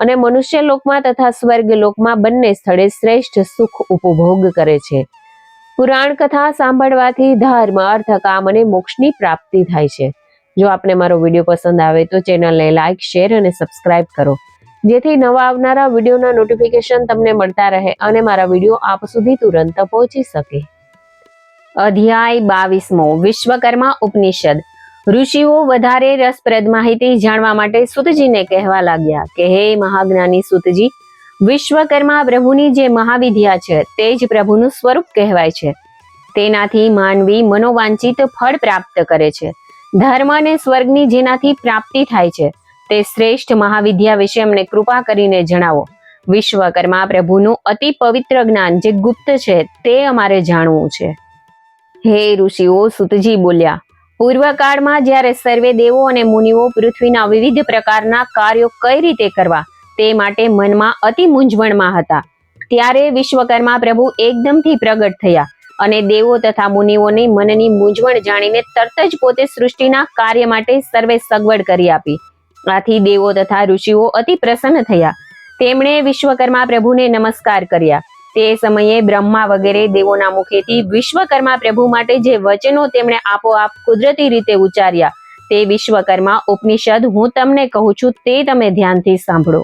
અને મનુષ્ય લોકમાં તથા સ્વર્ગ લોકમાં બંને સ્થળે શ્રેષ્ઠ સુખ ઉપભોગ કરે છે. પુરાણ કથા સાંભળવાથી ધર્મ અર્થ કામ અને મોક્ષની પ્રાપ્તિ થાય છે. જો આપને મારો વીડિયો પસંદ આવે તો ચેનલને લાઇક શેર અને સબસ્ક્રાઇબ કરો. જેથી નવા આવનારા વિડીયોના નોટિફિકેશન તમને મળતા રહે અને મારા વીડિયો આપ સુધી તુરંત પહોંચી શકે. અધ્યાય બાવીસમો વિશ્વકર્મા ઉપનિષદ. ઋષિઓ વધારે રસપ્રદ માહિતી જાણવા માટે સુતજીને કહેવા લાગ્યા કે, હે મહાજ્ઞાની સુતજી, વિશ્વકર્મા પ્રભુની જે મહાવિદ્યા છે, તે જ પ્રભુનું સ્વરૂપ કહેવાય છે. તેનાથી માનવી મનોવાંચિત ફળ પ્રાપ્ત કરે છે. ધર્મ અને સ્વર્ગની જેનાથી પ્રાપ્તિ થાય છે. તે શ્રેષ્ઠ મહાવિદ્યા વિશે અમને કૃપા કરીને જણાવો. વિશ્વકર્મા પ્રભુનું અતિ પવિત્ર જ્ઞાન જે ગુપ્ત છે, તે અમારે જાણવું છે. હે ઋષિઓ, સુતજી બોલ્યા પૂર્વકાળમાં જ્યારે સર્વે દેવો અને મુનિઓ પૃથ્વીના વિવિધ પ્રકારના કાર્યો કઈ રીતે કરવા તે માટે મનમાં અતિ મૂંઝવણમાં હતા. ત્યારે વિશ્વકર્મા પ્રભુ એકદમથી પ્રગટ થયા અને દેવો તથા મુનિઓની મનની મૂંઝવણ જાણીને તરત જ પોતે સૃષ્ટિના કાર્ય માટે સર્વે સગવડ કરી આપી. આથી દેવો તથા ઋષિઓ અતિ પ્રસન્ન થયા. તેમણે વિશ્વકર્મા પ્રભુને નમસ્કાર કર્યા. તે સમયે બ્રહ્મા વગેરે દેવોના મુખેથી વિશ્વકર્મા પ્રભુ માટે જે વચનો તેમણે આપોઆપ કુદરતી રીતે ઉચ્ચાર્યા તે વિશ્વકર્મા ઉપનિષદ હું તમને કહું છું તે તમે ધ્યાનથી સાંભળો.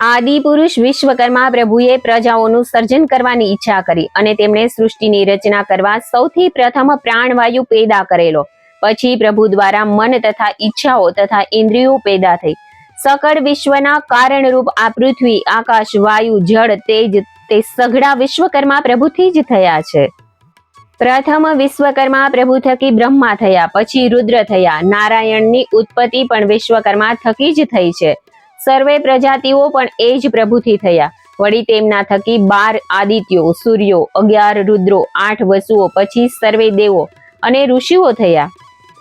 આદિ પુરુષ વિશ્વકર્મા પ્રભુએ પ્રજાઓનું સર્જન કરવાની ઈચ્છા કરી અને તેમણે સૃષ્ટિની રચના કરવા સૌથી પ્રથમ પ્રાણવાયુ પેદા કરેલો. પછી પ્રભુ દ્વારા મન તથા ઈચ્છાઓ તથા ઇન્દ્રિયો પેદા થઈ. સકળ વિશ્વના કારણરૂપ આ પૃથ્વી, આકાશ, વાયુ, જળ, તેજ તે સઘળા વિશ્વકર્મા પ્રભુથી જ થયા છે. પ્રથમ વિશ્વકર્મા પ્રભુ થકી બ્રહ્મા થયા, પછી રુદ્ર થયા. નારાયણની ઉત્પત્તિ પણ વિશ્વકર્મા થકી જ થઈ છે. સર્વે પ્રજાતિઓ પણ એ જ પ્રભુથી થયા. વળી તેમના થકી બાર આદિત્યો, સૂર્યો, અગિયાર રુદ્રો, આઠ વસુઓ, પછી સર્વે દેવો અને ઋષિઓ થયા.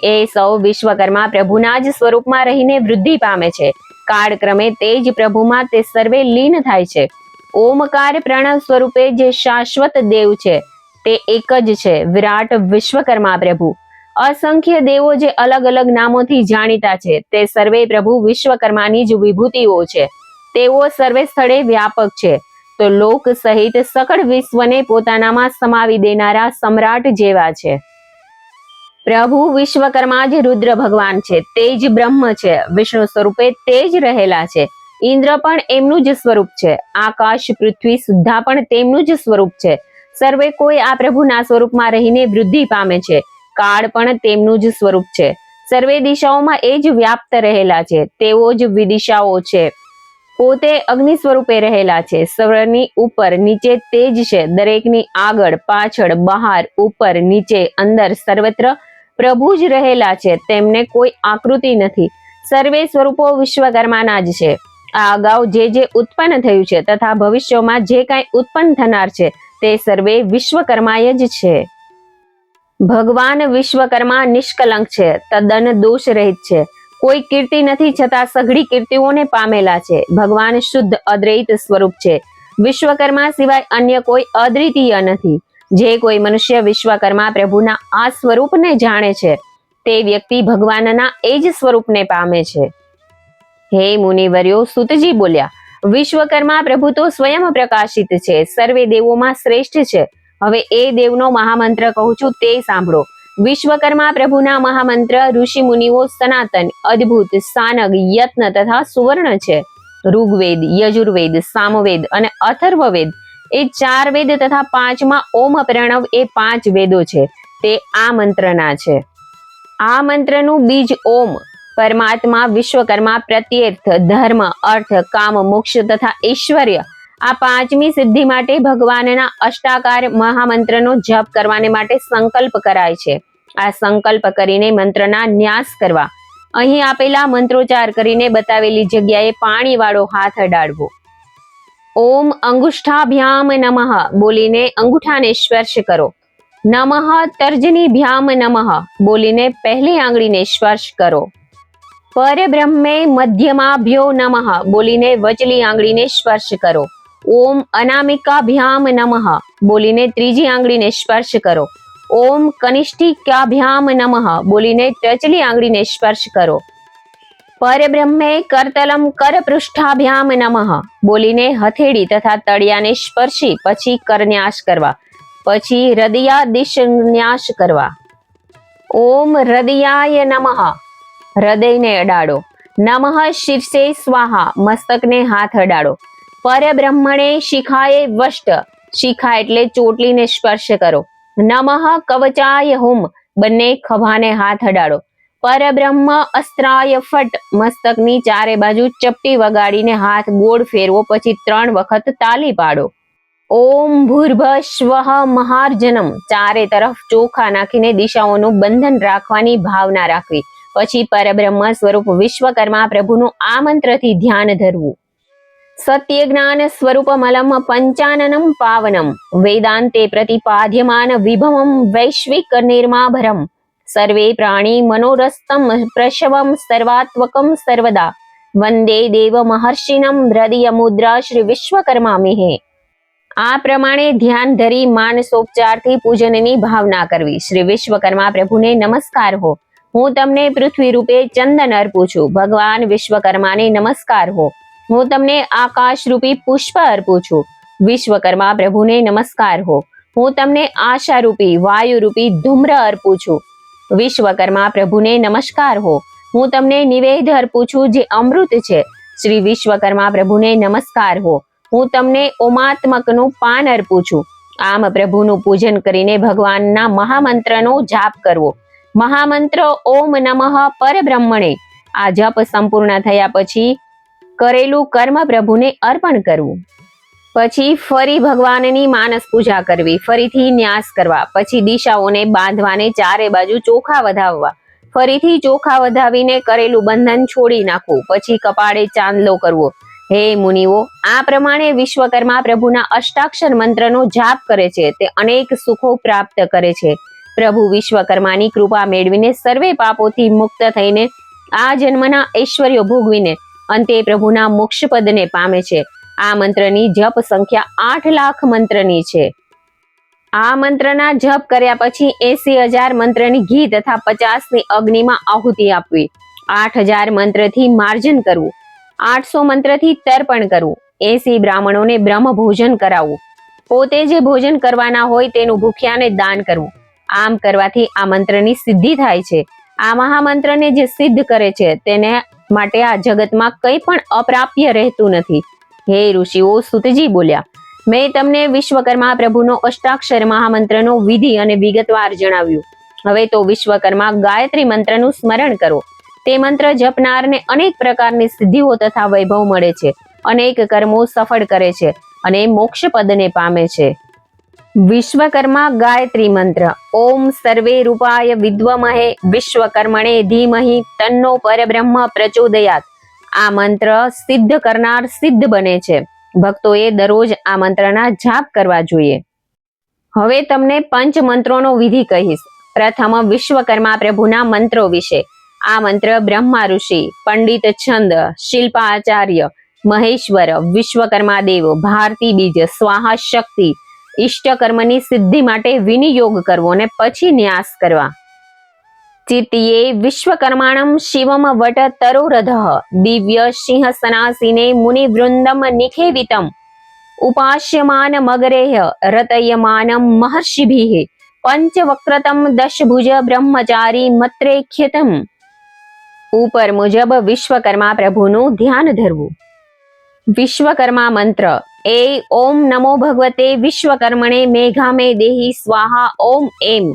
એ સૌ વિશ્વકર્મા પ્રભુના જ સ્વરૂપમાં રહીને વૃદ્ધિ પામે છે. કાળક્રમે તે જ પ્રભુમાં તે સર્વે લીન થાય છે. ઓમકાર પ્રણવ સ્વરૂપે જે શાશ્વત દેવ છે, તે એક જ છે, વિરાટ વિશ્વકર્મા પ્રભુ. અસંખ્ય દેવો જે અલગ અલગ નામોથી જાણીતા છે, તે સર્વે પ્રભુ વિશ્વકર્માની જ વિભૂતિઓ છે. તેઓ સર્વે સ્થળે વ્યાપક છે. તો લોક સહિત સકળ વિશ્વને પોતાનામાં સમાવી દેનારા સમ્રાટ જેવા છે. પ્રભુ વિશ્વકર્મા જ રુદ્ર ભગવાન છે, તે જ બ્રહ્મ છે, વિષ્ણુ સ્વરૂપે તે જ રહેલા છે. ઇન્દ્ર પણ એમનું જ સ્વરૂપ છે. આકાશ, પૃથ્વી સુદ્ધા પણ તેમનું જ સ્વરૂપ છે. સર્વે કોઈ આ પ્રભુના સ્વરૂપમાં રહીને વૃદ્ધિ પામે છે. કાળ પણ તેમનું જ સ્વરૂપ છે. સર્વે દિશાઓમાં એ જ વ્યાપ્ત રહેલા છે. તેઓ જ વિદિશાઓ છે. પોતે અગ્નિ સ્વરૂપે રહેલા છે. સર્વની ઉપર નીચે તેજ છે. દરેકની આગળ, પાછળ, બહાર, ઉપર, નીચે, અંદર સર્વત્ર પ્રભુ જ રહેલા છે. તેમને કોઈ આકૃતિ નથી. સર્વે સ્વરૂપો વિશ્વકર્માના જ છે. આ અગાઉ જે જે ઉત્પન્ન થયું છે તથા ભવિષ્યમાં જે કાંઈ ઉત્પન્ન થનાર છે તે સર્વે વિશ્વકર્માય જ છે. ભગવાન વિશ્વકર્મા નિષ્કલંક છે, તદ્દન દોષ રહિત છે. કોઈ કીર્તિ નથી છતાં સઘળી કીર્તિઓને પામેલા છે. ભગવાન શુદ્ધ અદ્વૈત સ્વરૂપ છે. વિશ્વકર્મા સિવાય અન્ય કોઈ અદ્વિતીય નથી. જે કોઈ મનુષ્ય વિશ્વકર્મા પ્રભુના આ સ્વરૂપને જાણે છે, તે વ્યક્તિ ભગવાનના એ જ સ્વરૂપને પામે છે. હે મુનિવર્યો, સુતજી બોલ્યા, વિશ્વકર્મા પ્રભુ તો સ્વયં પ્રકાશિત છે, સર્વે દેવોમાં શ્રેષ્ઠ છે. હવે એ દેવનો મહામંત્ર કહું છું તે સાંભળો. વિશ્વકર્મા પ્રભુના મહામંત્ર ઋષિ મુનિઓ સનાતન, અદ્ભુત, સાનગ, યત્ન તથા સુવર્ણ છે. ઋગ્વેદ, યજુર્વેદ, સામવેદ અને અથર્વવેદ, એ ચાર વેદ તથા પાંચમાં ઓમ પ્રણવ એ પાંચ વેદો છે. તે આ મંત્રના છે. આ મંત્રનું બીજ ઓમ. પરમાત્મા વિશ્વકર્મા પ્રત્યર્થ ધર્મ, અર્થ, કામ, મોક્ષ તથા ઐશ્વર્ય આ પાંચમી સિદ્ધિ માટે ભગવાનના અષ્ટાકાર મહામંત્રનો જપ કરવાને માટે સંકલ્પ કરાય છે. આ સંકલ્પ કરીને મંત્રના ન્યાસ કરવા. અહીં આપેલા મંત્રોચ્ચાર કરીને બતાવેલી જગ્યાએ પાણીવાળો હાથ અડાડવો. ઓમ અંગુષ્ઠાભ્યામ નમઃ બોલીને અંગૂઠાને સ્પર્શ કરો. નમઃ તર્જની ભ્યામ નમઃ બોલીને પહેલી આંગળીને સ્પર્શ કરો. પરબ્રહ્મે મધ્યમાભ્યો નમઃ બોલીને વચલી આંગળીને સ્પર્શ કરો ઓમ અનામિકાભ્યામ નમઃ બોલીને ત્રીજી આંગળીને સ્પર્શ કરો ઓમ કનિષ્ઠિકાભ્યામ નમઃ બોલીને ટચલી આંગળીને સ્પર્શ કરો પરબ્રહ્મે કરતલમ કરપૃષ્ઠાભ્યામ નમઃ બોલીને હથેળી તથા તળિયાને સ્પર્શી પછી કરન્યાસ કરવા પછી હૃદયાદિશન્યાસ કરવા ઓમ હૃદયાય નમઃ હૃદયને અડાડો. નમઃ શીર્ષે સ્વાહા, મસ્તકને હાથ અડાડો. પરબ્રહ્મણે શિખાએ વષ્ટ. શિખા એટલે ચોટલીને સ્પર્શ કરો. નમઃ કવચાય હુમ, બંને ખભાને હાથ અડાડો. પરબ્રહ્મ અસ્ત્રાય ફટ, મસ્તકની ચારે બાજુ ચપટી વગાડીને હાથ ગોળ ફેરવો, પછી ત્રણ વખત તાલી પાડો. ઓમ ભૂર્ભ સ્વહ મહાર્જનમ, ચારે તરફ ચોખા નાખીને દિશાઓનું બંધન રાખવાની ભાવના રાખવી. પછી પરબ્રહ્મ સ્વરૂપ વિશ્વકર્મા પ્રભુનું આ મંત્રથી ધ્યાન ધરવું. સત્ય જ્ઞાન સ્વરૂપમલમ પંચાનનમ પાવનમ. વેદાંતે પ્રતિપાદ્યમાન વિભવમ વૈશ્વિક નિર્માભરમ. સર્વે પ્રાણી મનોરસ્તમ પ્રશવમ સર્વાત્મકમ સર્વદા. વંદે દેવ મહર્ષિનમ હૃદય મુદ્રા શ્રી વિશ્વકર્મા મિહે આ પ્રમાણે ધ્યાન ધરી માનસોપચારથી પૂજનની ભાવના કરવી. શ્રી વિશ્વકર્મા પ્રભુને નમસ્કાર હો. હું તમને પૃથ્વી રૂપે ચંદન અર્પું છું. ભગવાન વિશ્વકર્માને નમસ્કાર હો. હું તમને આકાશ રૂપી પુષ્પ અર્પું છું. વિશ્વકર્મા પ્રભુને નમસ્કાર હો. હું તમને આશા રૂપી, વાયુ રૂપી ધૂમ્ર અર્પું છું. વિશ્વકર્મા પ્રભુને નમસ્કાર હો. હું તમને નિવેદ અર્પું છું જે અમૃત છે. શ્રી વિશ્વકર્મા પ્રભુને નમસ્કાર હો. હું તમને ઓમાત્મકનું પાન અર્પું છું. આમ પ્રભુનું પૂજન કરીને ભગવાનના મહામંત્રનો જાપ કરવો. મહામંત્ર ઓમ નમઃ પરબ્રહ્મણે. આ જપ સંપૂર્ણ થયા પછી કરેલું કર્મ પ્રભુને અર્પણ કરવું. પછી ફરી ભગવાનની માનસ પૂજા કરવી, ફરીથી ન્યાસ કરવા, પછી દિશાઓને બાંધવાને ચારે બાજુ ચોખા વધાવવા, ફરીથી ચોખા વધાવીને કરેલું બંધન છોડી નાખવું, પછી કપાળે ચાંદલો કરવો. હે મુનિઓ, આ પ્રમાણે વિશ્વકર્મા પ્રભુના અષ્ટાક્ષર મંત્રનો જાપ કરે છે, તે અનેક સુખો પ્રાપ્ત કરે છે. પ્રભુ વિશ્વકર્માની કૃપા મેળવીને સર્વે પાપોથી મુક્ત થઈને આ જન્મના ઐશ્વર્યો ભોગવીને અંતે પ્રભુના મોક્ષપદને પામે છે. આ મંત્રની જપ સંખ્યા આઠ લાખ મંત્રની છે. આ મંત્રના જપ કર્યા પછી એસી હજાર મંત્રની ઘી તથા પચાસની અગ્નિમાં આહુતિ આપવી. આઠ હજાર મંત્રથી માર્જન કરવું. આઠસો મંત્રથી તર્પણ કરવું. એસી બ્રાહ્મણોને બ્રહ્મ ભોજન કરાવવું. પોતે જે ભોજન કરવાના હોય તેનું ભૂખ્યાને દાન કરવું. આમ કરવાથી આ મંત્રની સિદ્ધિ થાય છે. આ મહામંત્રને જે સિદ્ધ કરે છે, તેને માટે આ જગતમાં કંઈ પણ અપ્રાપ્ય રહેતું નથી. હે ઋષિઓ, સુતજી બોલ્યા, મેં તમને વિશ્વકર્મા પ્રભુનો અષ્ટાક્ષર મહામંત્રનો વિધિ અને વિગતવાર જણાવ્યું. હવે તો વિશ્વકર્મા ગાયત્રી મંત્રનું સ્મરણ કરો. તે મંત્ર જપનારને અનેક પ્રકારની સિદ્ધિઓ તથા વૈભવ મળે છે. અનેક કર્મો સફળ કરે છે અને મોક્ષ પદને પામે છે. વિશ્વકર્મા ગાયત્રી મંત્ર. ઓમ સર્વે રૂપાય વિદ્વમહે. વિશ્વકર્મણે ધીમહિ તન્નો પરબ્રહ્મ પ્રચોદયાત. આ મંત્ર સિદ્ધ કરનાર સિદ્ધ બને છે. ભક્તોએ દરરોજ આ મંત્રના જાપ કરવા જોઈએ. હવે તમને પંચ મંત્રોનો વિધિ કહીશ. પ્રથમ વિશ્વકર્મા પ્રભુના મંત્રો વિશે. આ મંત્ર બ્રહ્મા ઋષિ, પંડિત છંદ શિલ્પા આચાર્ય મહેશ્વર, વિશ્વકર્મા દેવ, ભારતી બીજ, સ્વાહા શક્તિ ઇષ્ટકર્મની સિદ્ધિ માટે વિનિયોગ કરવો અને પછી ન્યાસ કરવા. ચિત્તિયે વિશ્વકર્માણમ શિવમ વટ તરોરધ દિવ્ય સિંહસનાસીને મુનિવૃંદમ નિખેવિતમ. ઉપાસ્યમાન મગરેહ રતયમાનમ મહર્ષિભિઃ. પંચવક્રતમ દશભુજ બ્રહ્મચારી મત્રેખ્યતમ. ઉપર મુજબ વિશ્વકર્મા પ્રભુનું ધ્યાન ધરવું. વિશ્વકર્મા મંત્ર એ ઓમ નમો ભગવતે વિશ્વકર્મણે મેઘામે દેહી સ્વાહા ઓમ એમ.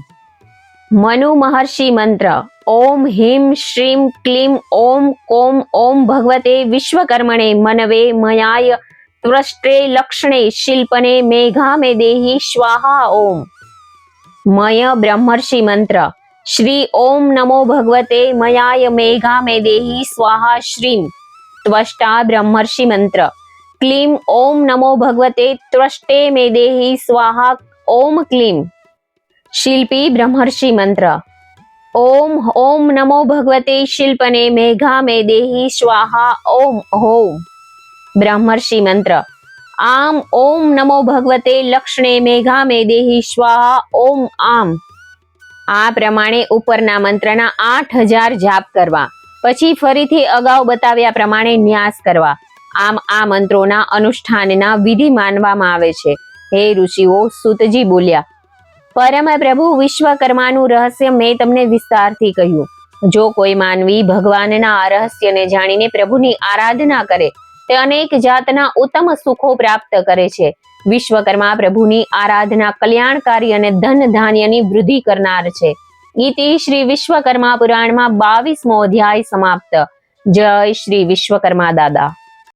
મનુ મહર્ષિ મંત્ર, ઓમ હિમ શ્રીમ ક્લીમ ઓમ કોમ ઓમ ભગવતે વિશ્વકર્મણે મનવે મયાય ત્વષ્ટ્રે લક્ષણે શિલ્પને મેઘામે દેહી સ્વાહા ઓમ. મય બ્રહ્મર્ષિ મંત્ર, શ્રી ઓમ નમો ભગવતે મયાય મેઘામે દેહી સ્વાહા શ્રીમ. ત્વષ્ટા બ્રહ્મર્ષિ મંત્ર ક્લીમ ઓમ નમો ભગવતે ત્રષ્ટે મે દેહી સ્વાહા ઓમ ક્લીમ શિલ્પી બ્રહ્મર્ષિ મંત્ર ઓમ ઓમ નમો ભગવતે શિલ્પને મેઘા મે દેહી સ્વાહા ઓમ હોમ બ્રહ્મર્ષિ મંત્ર આમ ઓમ નમો ભગવતે લક્ષ્ણે મેઘા મે દેહી સ્વાહા ઓમ આમ આ પ્રમાણે ઉપરના મંત્રના આઠ હજાર જાપ કરવા. પછી ફરીથી અગાઉ બતાવ્યા પ્રમાણે ન્યાસ કરવા. આમ આ મંત્રોના અનુષ્ઠાનના વિધિ માનવામાં આવે છે. હે ઋષિઓ, સુતજી બોલ્યા, પરમ પ્રભુ વિશ્વકર્માનું રહસ્ય મેં તમને વિસ્તારથી કહ્યું. જો કોઈ માનવી ભગવાનના આ રહસ્યને જાણીને પ્રભુની આરાધના કરે, તે અનેક જાતના ઉત્તમ સુખો પ્રાપ્ત કરે છે. વિશ્વકર્મા પ્રભુની આરાધના કલ્યાણકારી અને ધન ધાન્યની વૃદ્ધિ કરનાર છે. ગીતિ શ્રી વિશ્વકર્મા પુરાણમાં બાવીસમો અધ્યાય સમાપ્ત. જય શ્રી વિશ્વકર્મા દાદા.